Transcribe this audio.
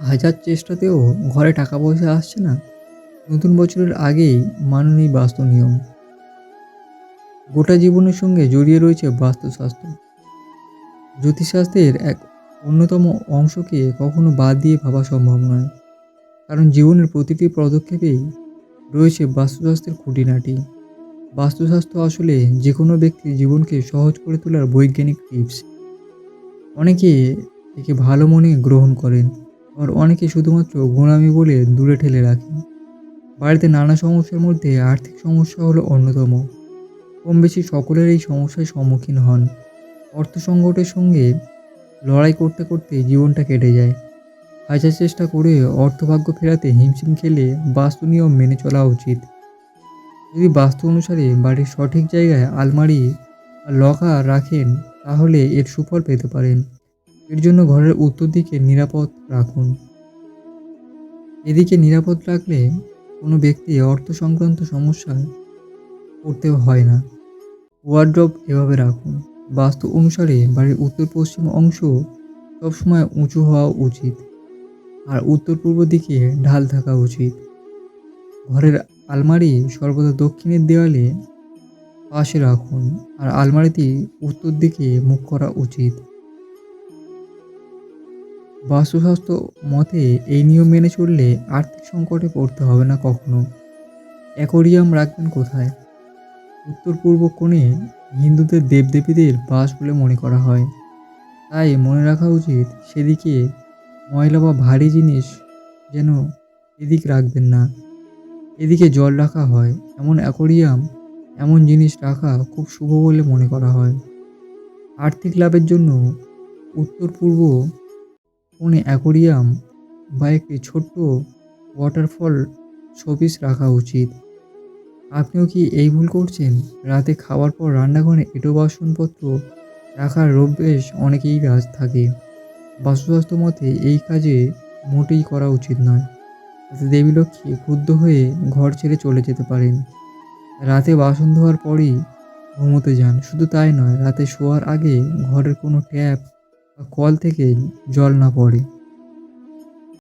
হাজার চেষ্টাতেও ঘরে টাকা পয়সা আসছে না। নতুন বছরের আগেই মাননীয় বাস্তু নিয়ম। গোটা জীবনের সঙ্গে জড়িয়ে রয়েছে বাস্তুশাস্ত্র জ্যোতিষশাস্ত্রের এক অন্যতম অংশকে কখনো বাদ দিয়ে ভাবা সম্ভব নয়। কারণ জীবনের প্রতিটি পদক্ষেপেই রয়েছে বাস্তুশাস্ত্রের খুঁটিনাটি। বাস্তুশাস্ত্র আসলে যে কোনো ব্যক্তির জীবনকে সহজ করে তোলার বৈজ্ঞানিক টিপস। অনেকে একে ভালো মনে গ্রহণ করেন। আবার অনেকে শুধুমাত্র গোড়ামি বলে দূরে ঠেলে রাখেন বাড়িতে নানা সমস্যার মধ্যে আর্থিক সমস্যা হলো অন্যতম। কম বেশি সকলের এই সমস্যার সম্মুখীন হন। অর্থ সংকটের সঙ্গে লড়াই করতে করতে জীবনটা কেটে যায়। হাজার চেষ্টা করে অর্থভাগ্য ফেরাতে হিমশিম খেলে বাস্তু নিয়ম মেনে চলা উচিত। যদি বাস্তু অনুসারে বাড়ির সঠিক জায়গায় আলমারি আর লকার রাখেন, তাহলে এর সুফল পেতে পারেন। এর জন্য ঘরের উত্তর দিকে নিরাপদ রাখুন। এদিকে নিরাপদ রাখলে কোনো ব্যক্তি অর্থ সংক্রান্ত সমস্যায় পড়তে হয় না। ওয়ার্ড্রপ এভাবে রাখুন। বাস্তু অনুসারে বাড়ির উত্তর পশ্চিম অংশ সবসময় উঁচু হওয়া উচিত আর উত্তর পূর্ব দিকে ঢাল থাকা উচিত। ঘরের আলমারি সর্বদা দক্ষিণের দেওয়ালে পাশে রাখুন আর আলমারিটি উত্তর দিকে মুখ করা উচিত। বাস্তুশাস্ত্র মতে এই নিয়ম মেনে চললে আর্থিক সংকটে পড়তে হবে না কখনো। অ্যাকোরিয়াম রাখবেন কোথায়? উত্তর পূর্ব কোণে হিন্দুদের দেবদেবীদের বাস বলে মনে করা হয়। তাই মনে রাখা উচিত সেদিকে ময়লা বা ভারী জিনিস যেন এদিক রাখবেন না। এদিকে জল রাখা হয়, এমন অ্যাকোরিয়াম, এমন জিনিস রাখা খুব শুভ বলে মনে করা হয়। আর্থিক লাভের জন্য উত্তর পূর্ব কোণে অ্যাকোরিয়াম বা একটি ছোট্ট ওয়াটারফল শোপিস রাখা উচিত। আপনিও কি এই ভুল করছেন? রাতে খাওয়ার পর রান্নাঘরে এঁটো বাসনপত্র রাখার অভ্যেস অনেকেই আজ থাকে। বাস্তুশাস্ত্র মতে এই কাজে মোটেই করা উচিত নয়। তাতে দেবী লক্ষ্মী ক্ষুব্ধ হয়ে ঘর ছেড়ে চলে যেতে পারেন। রাতে বাসন ধোয়ার পরই ঘুমোতে যান। শুধু তাই নয়, রাতে শোয়ার আগে ঘরের কোনো ট্যাপ কল থেকে জল না পড়ে।